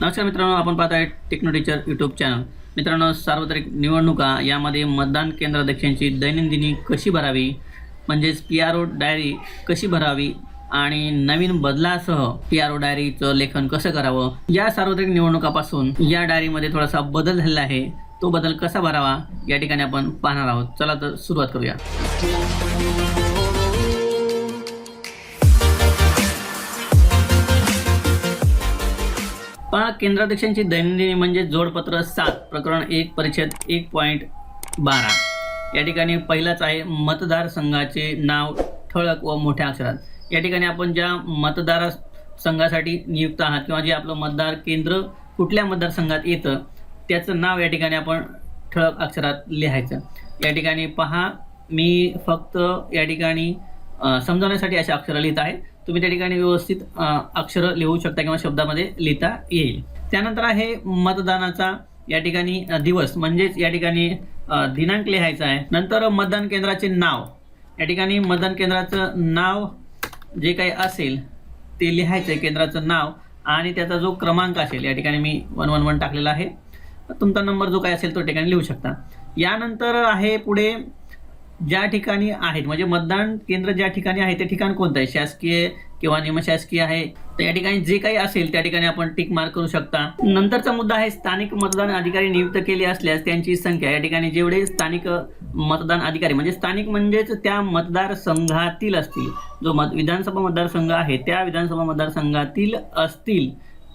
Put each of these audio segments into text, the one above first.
नमस्कार मित्रांनो आपण पाहत आहे टेक्नो टीचर यूट्यूब चॅनल मित्रांनो सार्वत्रिक निवडणुका यामध्ये मतदान केंद्राध्यक्षांची दैनंदिनी कशी भरावी? म्हणजेच पी आर ओ डायरी कशी भरावी? आणि नवीन बदलासह पी आर ओ डायरीचं लेखन कसं करावं? या सार्वत्रिक निवडणुकापासून या डायरीमध्ये थोडासा बदल झालेला आहे. तो बदल कसा भरावा? या ठिकाणी आपण पाहणार आहोत. चला तर सुरुवात करूया. पहा केंद्राध्यक्षांची दैनंदिनी म्हणजे जोडपत्र सात प्रकरण एक परिच्छेद एक पॉईंट बारा. या ठिकाणी पहिलाच आहे मतदारसंघाचे नाव ठळक व मोठ्या अक्षरात. या ठिकाणी आपण ज्या मतदार संघासाठी नियुक्त आहात किंवा जे आपलं मतदार केंद्र कुठल्या मतदारसंघात येतं त्याचं नाव या ठिकाणी आपण ठळक अक्षरात लिहायचं. या ठिकाणी पहा मी फक्त या ठिकाणी समजवण्यासाठी समजावण्यासाठी अशा अक्षरं लिहित आहे. तुम्ही त्या ठिकाणी व्यवस्थित अक्षरं लिहू शकता किंवा शब्दामध्ये लिहिता येईल. त्यानंतर आहे मतदानाचा या ठिकाणी दिवस. म्हणजेच या ठिकाणी दिनांक लिहायचा आहे. नंतर मतदान केंद्राचे नाव. या ठिकाणी मतदान केंद्राचं नाव जे काही असेल ते लिहायचं आहे केंद्राचं नाव आणि त्याचा जो क्रमांक असेल या ठिकाणी मी वन वन वन टाकलेला आहे. तुमचा नंबर जो काय असेल तो ठिकाणी लिहू शकता. यानंतर आहे पुढे ज्या ठिकाणी आहेत म्हणजे मतदान केंद्र ज्या ठिकाणी आहे ते ठिकाण कोणतं आहे? शासकीय किंवा निमशासकीय आहे? तर या ठिकाणी जे काही असेल त्या ठिकाणी आपण टिक मार्क करू शकता. नंतरचा मुद्दा आहे स्थानिक मतदान अधिकारी नियुक्त केले असल्यास त्यांची संख्या. या ठिकाणी जेवढे स्थानिक मतदान अधिकारी म्हणजे स्थानिक म्हणजेच त्या मतदारसंघातील असतील. जो मत विधानसभा मतदारसंघ आहे त्या विधानसभा मतदारसंघातील असतील.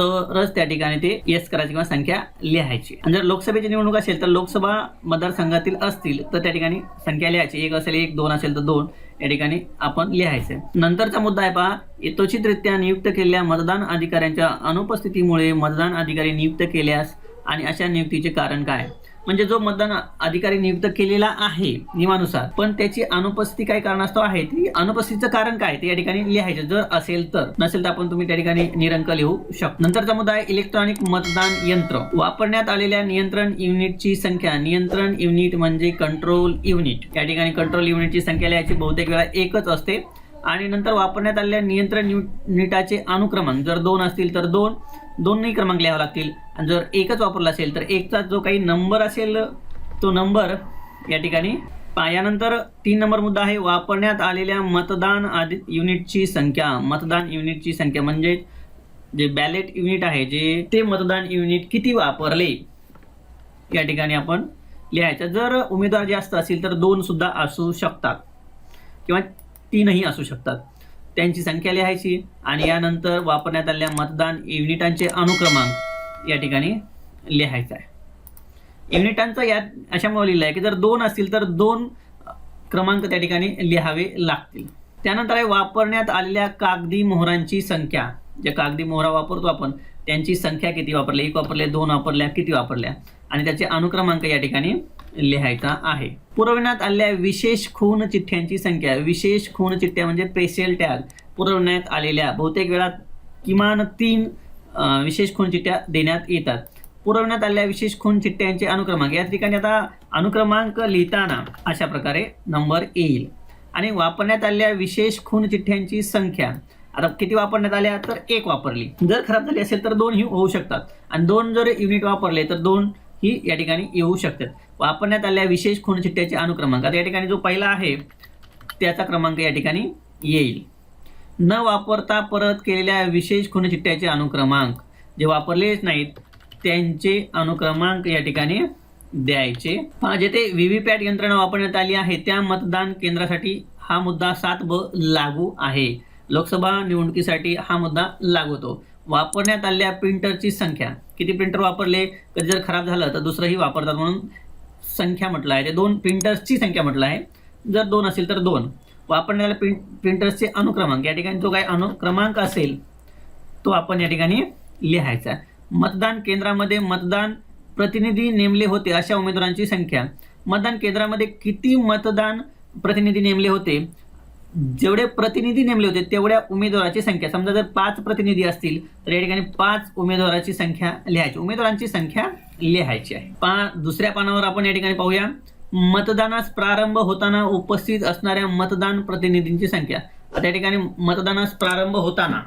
तरच त्या ठिकाणी ते येस करायची किंवा संख्या लिहायची. आणि जर लोकसभेची निवडणूक असेल तर लोकसभा मतदारसंघातील असतील तर त्या ठिकाणी संख्या लिहायची. एक असेल एक दोन असेल तर दोन या ठिकाणी आपण लिहायचं नंतरचा मुद्दा आहे पहा यथोचितरित्या नियुक्त केलेल्या मतदान अधिकाऱ्यांच्या अनुपस्थितीमुळे मतदान अधिकारी नियुक्त केल्यास आणि अशा नियुक्तीचे कारण काय? म्हणजे जो मतदान अधिकारी नियुक्त केलेला आहे नियमानुसार पण त्याची अनुपस्थिती काय कारणास्तव आहे. ती अनुपस्थितीचं कारण काय? ते या ठिकाणी लिहायचं. जर असेल तर. नसेल तर आपण तुम्ही त्या ठिकाणी निरंक लिहू शकता नंतरचा मुद्दा आहे इलेक्ट्रॉनिक मतदान यंत्र. वापरण्यात आलेल्या नियंत्रण युनिटची संख्या. नियंत्रण युनिट म्हणजे कंट्रोल युनिट या ठिकाणी कंट्रोल युनिटची संख्या लिहायची बहुतेक वेळा एकच असते. आणि नंतर वापरण्यात आलेल्या नियंत्रण यु- युनिटाचे अनुक्रमांक जर दोन असतील तर दोन दोनही क्रमांक लिहावे लागतील. आणि जर एकच वापरला असेल तर एकचा जो काही नंबर असेल तो नंबर या ठिकाणी यानंतर तीन नंबर मुद्दा आहे वापरण्यात आलेल्या मतदान आदि युनिटची संख्या. मतदान युनिटची संख्या म्हणजे जे बॅलेट युनिट आहे जे ते मतदान युनिट किती वापरले या ठिकाणी आपण लिहायचं. जर उमेदवार जास्त असतील तर दोन सुद्धा असू शकतात. किंवा तीनही असू शकतात. त्यांची संख्या लिहायची आणि यानंतर वापरण्यात आलेल्या मतदान युनिटांचे अनुक्रमांक या ठिकाणी लिहायचा आहे. युनिटांचा यात अशामुळे लिहिलं आहे की जर दोन असतील तर दोन क्रमांक त्या ठिकाणी लिहावे लागतील. त्यानंतर आहे वापरण्यात आलेल्या कागदी मोहरांची संख्या. ज्या कागदी मोहरा वापरतो आपण त्यांची संख्या किती वापरली? एक वापरल्या दोन वापरल्या किती वापरल्या? आणि त्याचे अनुक्रमांक या ठिकाणी लिहायचा आहे. पुरवण्यात आलेल्या विशेष खून चिठ्ठ्यांची संख्या विशेष खून चिठ्ठ्या म्हणजे पेशल टॅग पुरवण्यात आलेल्या बहुतेक वेळा किमान तीन विशेष खून चिठ्ठ्या देण्यात येतात. पुरवण्यात आलेल्या विशेष खून चिठ्ठ्यांचे अनुक्रमांक या ठिकाणी आता अनुक्रमांक लिहिताना अशा प्रकारे नंबर येईल. आणि वापरण्यात आलेल्या विशेष खून चिठ्ठ्यांची संख्या आता किती वापरण्यात आल्या तर एक वापरली. जर खराब झाली असेल तर दोन ही होऊ शकतात. आणि दोन जर युनिट वापरले तर दोन ही या ठिकाणी येऊ शकतात. वापरण्यात आलेल्या विशेष खून चिठ्ठ्याचे अनुक्रमांक आता या ठिकाणी जो पहिला आहे त्याचा क्रमांक या ठिकाणी येईल. न वापरता परत केलेल्या विशेष खूणचिठ्ठ्याचे अनुक्रमांक जे वापरलेच नाहीत त्यांचे अनुक्रमांक या ठिकाणी द्यायचे. पहा, जेथे व्हीव्हीपॅट यंत्रणा वापरण्यात आली आहे त्या मतदान केंद्रासाठी हा मुद्दा सात ब लागू आहे. लोकसभा निवडणुकीसाठी हा मुद्दा लागू होतो. वापरण्यात आलेल्या प्रिंटरची संख्या. किती प्रिंटर वापरले? कधी जर खराब झालं तर दुसरंही वापरतात म्हणून संख्या म्हटलं आहे. ते दोन प्रिंटर्सची संख्या म्हटलं आहे. जर दोन असेल तर दोन. वापरण्याला प्रिंट प्रिंटर्सचे अनुक्रमांक. या ठिकाणी जो काही अनुक्रमांक असेल तो आपण या ठिकाणी लिहायचा मतदान केंद्रामध्ये मतदान प्रतिनिधी नेमले होते अशा उमेदवारांची संख्या. मतदान केंद्रामध्ये किती मतदान प्रतिनिधी नेमले होते? जेवढे प्रतिनिधी नेमले होते तेवढ्या उमेदवाराची संख्या. समजा जर पाच प्रतिनिधी असतील तर या ठिकाणी पाच उमेदवाराची संख्या लिहायची. उमेदवारांची संख्या लिहायची आहे. पा दुसऱ्या पानावर आपण या ठिकाणी पाहूया. मतदानास प्रारंभ होताना उपस्थित असणाऱ्या मतदान प्रतिनिधींची संख्या. आता या ठिकाणी मतदानास प्रारंभ होताना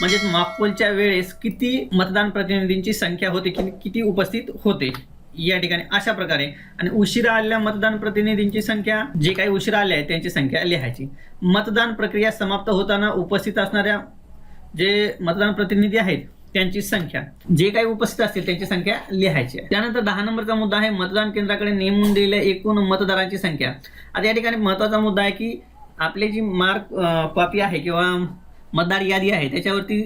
म्हणजेच मॉकपोलच्या वेळेस किती मतदान प्रतिनिधींची संख्या होते कि किती उपस्थित होते? या ठिकाणी अशा प्रकारे. आणि उशिरा आलेल्या मतदान प्रतिनिधींची संख्या जे काही उशिरा आले आहेत त्यांची संख्या लिहायची. मतदान प्रक्रिया समाप्त होताना उपस्थित असणाऱ्या जे मतदान प्रतिनिधी आहेत त्यांची संख्या. जे काही उपस्थित असतील त्यांची संख्या लिहायची आहे. त्यानंतर दहा नंबरचा मुद्दा आहे मतदान केंद्राकडे नेमून दिलेल्या एकूण मतदारांची संख्या. आता या ठिकाणी महत्त्वाचा मुद्दा आहे की आपले जी मार्क कॉपी आहे किंवा मतदार यादी आहे त्याच्यावरती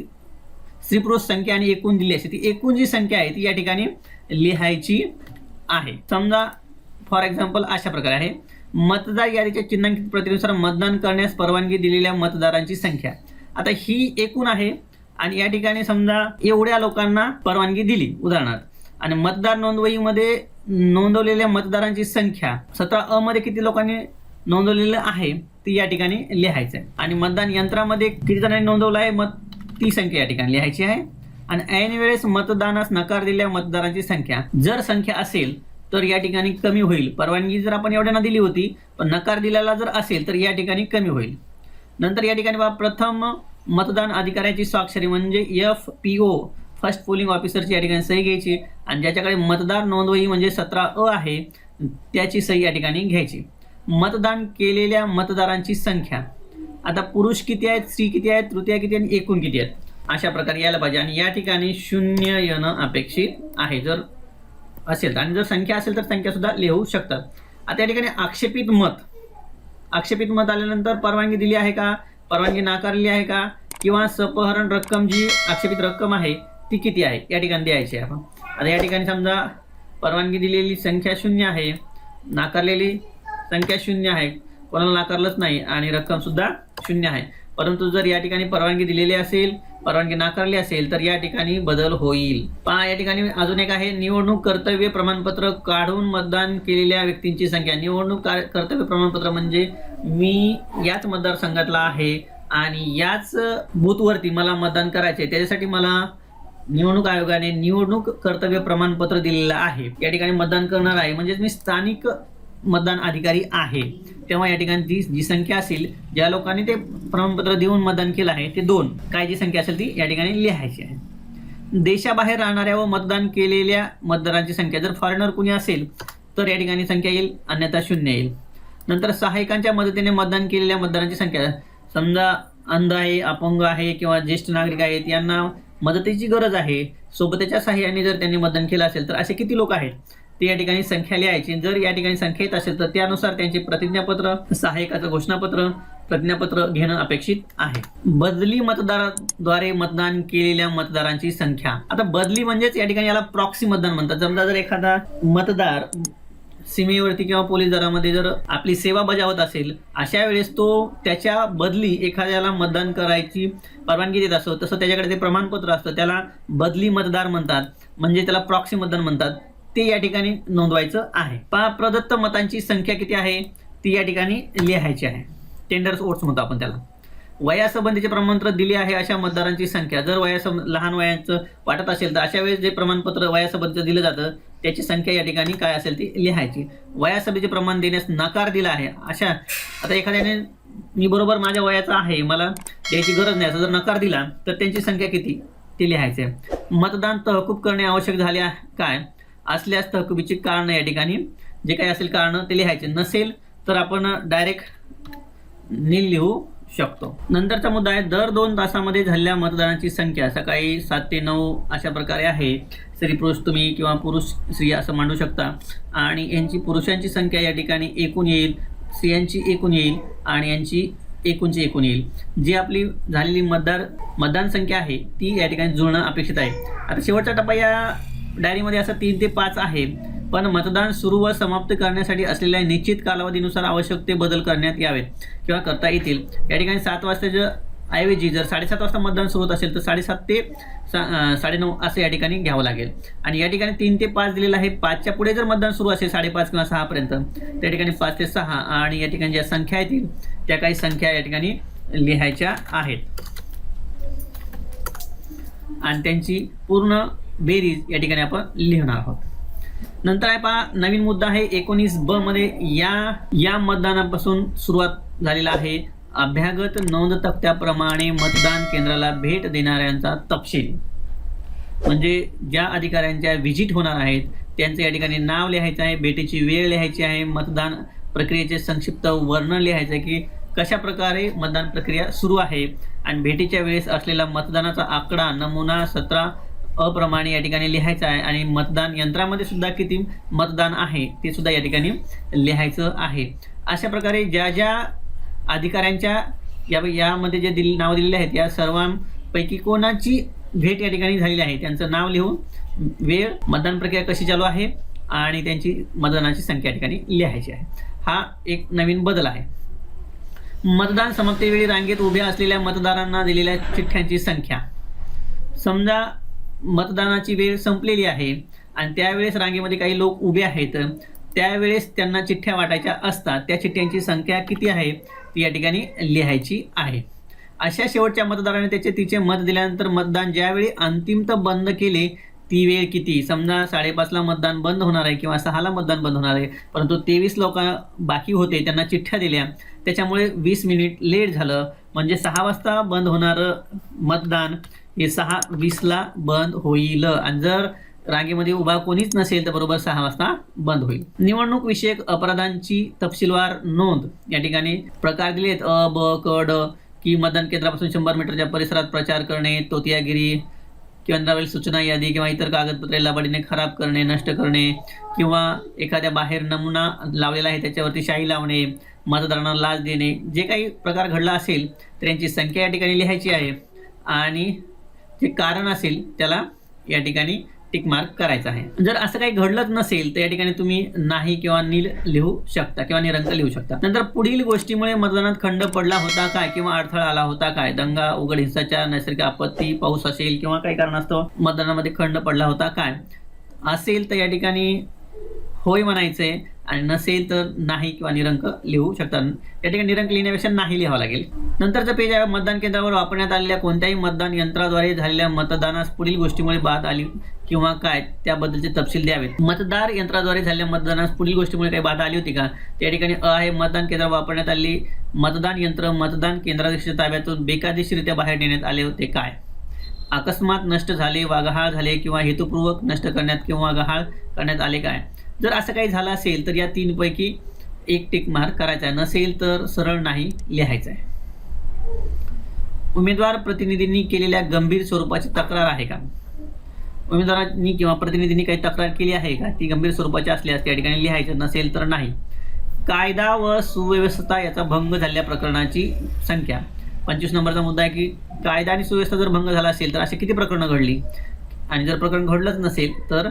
स्त्रीपुरुष संख्या आणि एकूण दिली असते. ती एकूण जी संख्या आहे ती या ठिकाणी लिहायची आहे. समजा फॉर एक्झाम्पल अशा प्रकारे आहे. मतदार यादीच्या चिन्हांकित प्रतिनुसार मतदान करण्यास परवानगी दिलेल्या मतदारांची संख्या. आता ही एकूण आहे आणि या ठिकाणी समजा एवढ्या लोकांना परवानगी दिली उदाहरणार्थ. आणि मतदार नोंदवहीमध्ये नोंदवलेल्या मतदारांची संख्या सतरा अ मध्ये किती लोकांनी नोंदवलेलं आहे ती या ठिकाणी लिहायचं आहे आणि मतदान यंत्रामध्ये किती जणांनी नोंदवलं आहे मत ती संख्या या ठिकाणी लिहायची आहे. आणि ऐन वेळेस मतदानास नकार दिलेल्या मतदारांची संख्या जर संख्या असेल तर या ठिकाणी कमी होईल. परवानगी जर आपण एवढ्यांना दिली होती पण नकार दिलेला जर असेल तर या ठिकाणी कमी होईल. नंतर या ठिकाणी बाबा प्रथम मतदान अधिकाऱ्याची स्वाक्षरी म्हणजे F P O first polling ऑफिसरची या ठिकाणी सही घ्यायची. आणि ज्याच्याकडे मतदार नोंदवही म्हणजे सतरा अ आहे त्याची सही या ठिकाणी घ्यायची. मतदान केलेल्या मतदारांची संख्या. आता पुरुष किती आहेत स्त्री किती आहेत तृतीय किती आणि एकूण किती आहेत? अशा प्रकारे यायला पाहिजे. आणि या ठिकाणी शून्य येणं अपेक्षित आहे. जर असेल आणि जर संख्या असेल तर संख्या सुद्धा लिहू शकतात. आता या ठिकाणी आक्षेपित मत. आक्षेपित मत आल्यानंतर परवानगी दिली आहे का? परवानगी नाकारली आहे का? किंवा सपहरण रक्कम जी आक्षेपित रक्कम आहे ती किती आहे? या ठिकाणी द्यायची आहे. आपण आता या ठिकाणी समजा परवानगी दिलेली संख्या शून्य आहे. नाकारलेली संख्या शून्य आहे. कोणाला नाकारलंच नाही. आणि रक्कमसुद्धा शून्य आहे. परंतु जर या ठिकाणी परवानगी दिलेली असेल परवानगी नाकारली असेल तर या ठिकाणी बदल होईल. पहा या ठिकाणी अजून एक आहे निवडणूक कर्तव्य प्रमाणपत्र काढून मतदान केलेल्या व्यक्तींची संख्या. निवडणूक कर्तव्य प्रमाणपत्र म्हणजे मी याच मतदारसंघातला आहे आणि याच बूथवरती मला मतदान करायचे आहे. त्याच्यासाठी मला निवडणूक आयोगाने निवडणूक कर्तव्य प्रमाणपत्र दिलेलं आहे. या ठिकाणी मतदान करणार आहे. म्हणजेच मी स्थानिक मतदान अधिकारी आहे. तेव्हा या ठिकाणी ती जी संख्या असेल ज्या लोकांनी ते प्रमाणपत्र देऊन मतदान केलं आहे ते दोन. काय जी संख्या असेल ती या ठिकाणी लिहायची आहे. देशाबाहेर राहणाऱ्या व मतदान केलेल्या मतदारांची संख्या जर फॉरेनर कुणी असेल तर या ठिकाणी संख्या येईल अन्यथा शून्य येईल. नंतर सहायकांच्या मदतीने मतदान केलेल्या मतदारांची संख्या. समजा अंध आहे अपंग आहे किंवा ज्येष्ठ नागरिक आहेत यांना मदतीची गरज आहे. सोबतच्या सहाय्याने जर त्यांनी मतदान केलं असेल तर असे किती लोक आहेत? ते या ठिकाणी संख्या लिहायची. जर या ठिकाणी संख्या येत असेल तर त्यानुसार त्यांचे प्रतिज्ञापत्र सहाय्यकाचं घोषणापत्र प्रतिज्ञापत्र घेणं अपेक्षित आहे. बदली मतदाराद्वारे मतदान केलेल्या मतदारांची संख्या. आता बदली म्हणजेच या ठिकाणी याला प्रॉक्सी मतदान म्हणतात. समजा जर एखादा मतदार सीमेवरती किंवा पोलीस दलामध्ये जर आपली सेवा बजावत असेल अशा वेळेस तो त्याच्या बदली एखाद्याला मतदान करायची परवानगी देत असतो. तसं त्याच्याकडे ते प्रमाणपत्र असतं त्याला बदली मतदार म्हणतात. म्हणजे त्याला प्रॉक्सी मतदान म्हणतात. ते या ठिकाणी नोंदवायचं आहे. पहा प्रदत्त मतांची संख्या किती आहे? ती या ठिकाणी लिहायची आहे. टेंडर्स ओट्स म्हणतो आपण त्याला. वयासंबंधीचे प्रमाणपत्र दिले आहे अशा मतदारांची संख्या. जर वयासं लहान वयाचं वाटत असेल तर अशा वेळेस जे प्रमाणपत्र वयासंबंधीचं दिलं जातं त्याची संख्या या ठिकाणी काय असेल ती लिहायची. वयासभेचे प्रमाण देण्यास नकार दिला आहे. अशा आता एखाद्याने मी बरोबर माझ्या वयाचा आहे मला द्यायची गरज नाही. असं जर नकार दिला तर त्यांची संख्या किती? ते लिहायचे. आहे. मतदान तहकूब करणे आवश्यक झाले आहे. काय? असल्यास तहकुबीची कारणं या ठिकाणी. जे काही असेल कारणं ते लिहायचे. नसेल तर आपण डायरेक्ट नील लिहू शकतो. नंतरचा मुद्दा आहे दर दोन तासामध्ये झालेल्या मतदानाची संख्या सकाळी सात ते नऊ अशा प्रकारे आहे. स्त्री पुरुष तुम्ही किंवा पुरुष स्त्री असं मांडू शकता. आणि यांची पुरुषांची संख्या या ठिकाणी एकूण येईल स्त्रियांची एकूण येईल आणि यांची एकूणची एकूण येईल. जी आपली झालेली मतदार मतदान संख्या आहे ती या ठिकाणी जुळणं अपेक्षित आहे. आता शेवटचा टप्पा या डायरीमध्ये असं तीन ते पाच आहे. पण मतदान सुरू व समाप्त करण्यासाठी असलेल्या निश्चित कालावधीनुसार आवश्यक ते बदल करण्यात यावेत किंवा करता येतील. या ठिकाणी सात वाजताच्या ऐवजी जर साडेसात वाजता मतदान सुरू होत असेल तर साडेसात ते सा साडेनऊ असं या ठिकाणी घ्यावं लागेल. आणि या ठिकाणी तीन ते पाच दिलेलं आहे. पाचच्या पुढे जर मतदान सुरू असेल साडेपाच किंवा सहापर्यंत त्या ठिकाणी पाच ते सहा आणि या ठिकाणी ज्या संख्या येतील त्या काही संख्या या ठिकाणी लिहायच्या आहेत. आणि त्यांची पूर्ण बेरीज या ठिकाणी आपण लिहिणार आहोत. नंतर आहे पहा नवीन मुद्दा आहे एकोणीस ब मध्ये या या मतदानापासून सुरुवात झालेला आहे. अभ्यागत नोंद तक्त्याप्रमाणे मतदान केंद्राला भेट देणाऱ्यांचा तपशील. म्हणजे ज्या अधिकाऱ्यांच्या व्हिजिट होणार आहेत त्यांचं या ठिकाणी नाव लिहायचं आहे भेटीची वेळ लिहायची आहे मतदान प्रक्रियेचे संक्षिप्त वर्णन लिहायचं आहे की कशा प्रकारे मतदान प्रक्रिया सुरू आहे. आणि भेटीच्या वेळेस असलेला मतदानाचा आकडा नमुना सतरा अप्रमाणे या ठिकाणी लिहायचं आहे. आणि मतदान यंत्रामध्ये सुद्धा किती मतदान आहे ते सुद्धा या ठिकाणी लिहायचं आहे. अशा प्रकारे ज्या ज्या अधिकाऱ्यांच्या या यामध्ये जे दिल नाव दिलेले आहेत या सर्वांपैकी कोणाची भेट या ठिकाणी झालेली आहे त्यांचं नाव लिहून वेळ मतदान प्रक्रिया कशी चालू आहे आणि त्यांची मतदानाची संख्या या ठिकाणी लिहायची आहे. हा एक नवीन बदल आहे. मतदान समाप्तीवेळी रांगेत उभ्या असलेल्या मतदारांना दिलेल्या चिठ्ठ्यांची संख्या. समजा मतदानाची वेळ संपलेली आहे आणि त्यावेळेस रांगेमध्ये काही लोक उभे आहेत. त्यावेळेस त्यांना चिठ्ठ्या वाटायच्या असतात. त्या चिठ्ठ्यांची संख्या किती आहे ती या ठिकाणी लिहायची आहे. अशा शेवटच्या मतदाराने त्याचे तिचे मत दिल्यानंतर मतदान ज्यावेळी अंतिमतः बंद केले ती वेळ किती? समजा साडेपाचला मतदान बंद होणार आहे किंवा सहाला मतदान बंद होणार आहे परंतु तेवीस लोक बाकी होते त्यांना चिठ्ठ्या दिल्या. त्याच्यामुळे वीस मिनिट लेट झालं. म्हणजे सहा वाजता बंद होणारं मतदान. हे सहा वीसला बंद होईल. आणि जर रांगेमध्ये उभा कोणीच नसेल तर बरोबर सहा वाजता बंद होईल. निवडणूक विषयक अपराधांची तपशीलवार नोंद. या ठिकाणी प्रकार दिले आहेत अ ब क ड की मतदान केंद्रापासून शंभर मीटरच्या परिसरात प्रचार करणे तोतियागिरी केंद्रावरील सूचना यादी किंवा इतर कागदपत्रे लबाडीने खराब करणे नष्ट करणे किंवा एखाद्या बाहेर नमुना लावलेला आहे त्याच्यावरती शाई लावणे मतदारांना लाच देणे जे काही प्रकार घडला असेल तर यांची संख्या या ठिकाणी लिहायची आहे. आणि जे कारण असेल त्याला या ठिकाणी टिक मार्क करायचा आहे. जर असं काही घडलंच नसेल तर या ठिकाणी तुम्ही नाही किंवा नील लिहू शकता किंवा निरंक लिहू शकता. नंतर पुढील गोष्टीमुळे मतदानात खंड पडला होता काय किंवा अडथळा आला होता काय? दंगा उघड हिंसाचार नैसर्गिक आपत्ती पाऊस असेल किंवा काही कारणास्तव मतदानामध्ये खंड पडला होता काय? असेल तर या ठिकाणी होय म्हणायचंय आणि नसेल तर नाही किंवा निरंक लिहू शकतात. या ठिकाणी निरंक लिहिण्यापेक्षा नाही लिहावं लागेल. नंतरचं पेज आहे मतदान केंद्रावर वापरण्यात आलेल्या कोणत्याही मतदान यंत्राद्वारे झालेल्या मतदानास पुढील गोष्टीमुळे बाद आली किंवा काय त्याबद्दलचे तपशील द्यावेत. मतदार यंत्राद्वारे झालेल्या मतदानास पुढील गोष्टीमुळे काही बाधा आली होती का? त्या ठिकाणी अ आहे मतदान केंद्रावर वापरण्यात आलेली मतदान यंत्र मतदान केंद्राध्यक्ष ताब्यातून बेकायदेशीरित्या बाहेर नेण्यात आले होते काय? अकस्मात नष्ट झाले वा गहाळ झाले किंवा हेतुपूर्वक नष्ट करण्यात किंवा गहाळ करण्यात आले काय? जर असं काही झालं असेल तर या तीनपैकी एक टिक मार्क करायचा आहे. नसेल तर सरळ नाही लिहायचं आहे. उमेदवार प्रतिनिधींनी केलेल्या गंभीर स्वरूपाची तक्रार आहे का? उमेदवारांनी किंवा प्रतिनिधींनी काही तक्रार केली आहे का? ती गंभीर स्वरूपाची असल्यास त्या ठिकाणी लिहायचं नसेल तर नाही. कायदा व सुव्यवस्था याचा भंग झालेल्या प्रकरणाची संख्या पंचवीस नंबरचा मुद्दा आहे की कायदा आणि सुव्यवस्था जर भंग झाला असेल तर अशी किती प्रकरणं घडली? आणि जर प्रकरण घडलंच नसेल तर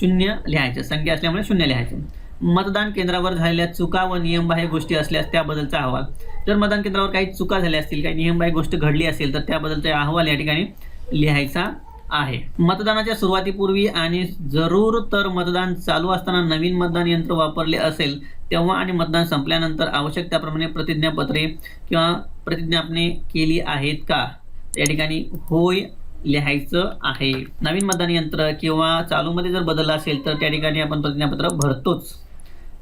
शून्य लिहायचं. संख्या असल्यामुळे शून्य लिहायचं. मतदान केंद्रावर झालेल्या चुका व नियमबाह्य गोष्टी असल्यास त्याबद्दलचा अहवाल. जर मतदान केंद्रावर काही चुका झाल्या असतील काही नियमबाह्य गोष्ट घडली असेल तर त्याबद्दलचा अहवाल या ठिकाणी लिहायचा आहे. मतदानाच्या सुरुवातीपूर्वी आणि जरूर तर मतदान चालू असताना नवीन मतदान यंत्र वापरले असेल तेव्हा आणि मतदान संपल्यानंतर आवश्यक त्याप्रमाणे प्रतिज्ञापत्रे किंवा प्रतिज्ञापने केली आहेत का? या ठिकाणी होय लिहायचं आहे. नवीन मतदान यंत्र किंवा चालूमध्ये जर बदल असेल तर त्या ठिकाणी आपण प्रतिज्ञापत्र भरतोच.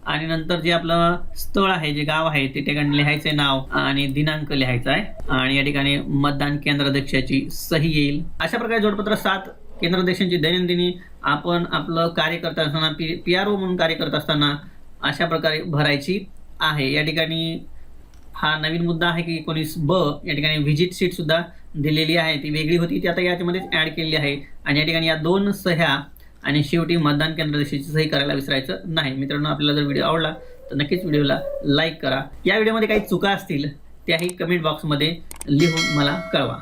आणि नंतर जे आपलं स्थळ आहे जे गाव आहे ते ठिकाणी लिहायचे नाव आणि दिनांक लिहायचा आहे आणि या ठिकाणी मतदान केंद्राध्यक्षाची सही येईल. अशा प्रकारे जोडपत्र सात केंद्राध्यक्षांची दैनंदिनी आपण आपलं कार्य करत असताना पी पी आर ओ म्हणून कार्य करत असताना अशा प्रकारे भरायची आहे. या ठिकाणी हा नवीन मुद्दा आहे की एकोणीस ब या ठिकाणी व्हिजिट सीटसुद्धा दिलेली आहे. ती वेगळी होती. ती आता याच्यामध्येच ॲड केलेली आहे. आणि या ठिकाणी या दोन सह्या आणि शेवटी मतदान केंद्रदर्शीची सही करायला विसरायचं नाही. मित्रांनो आपल्याला जर व्हिडिओ आवडला तर नक्कीच व्हिडिओला लाईक करा. या व्हिडिओमध्ये काही चुका असतील त्याही कमेंट बॉक्समध्ये लिहून मला कळवा.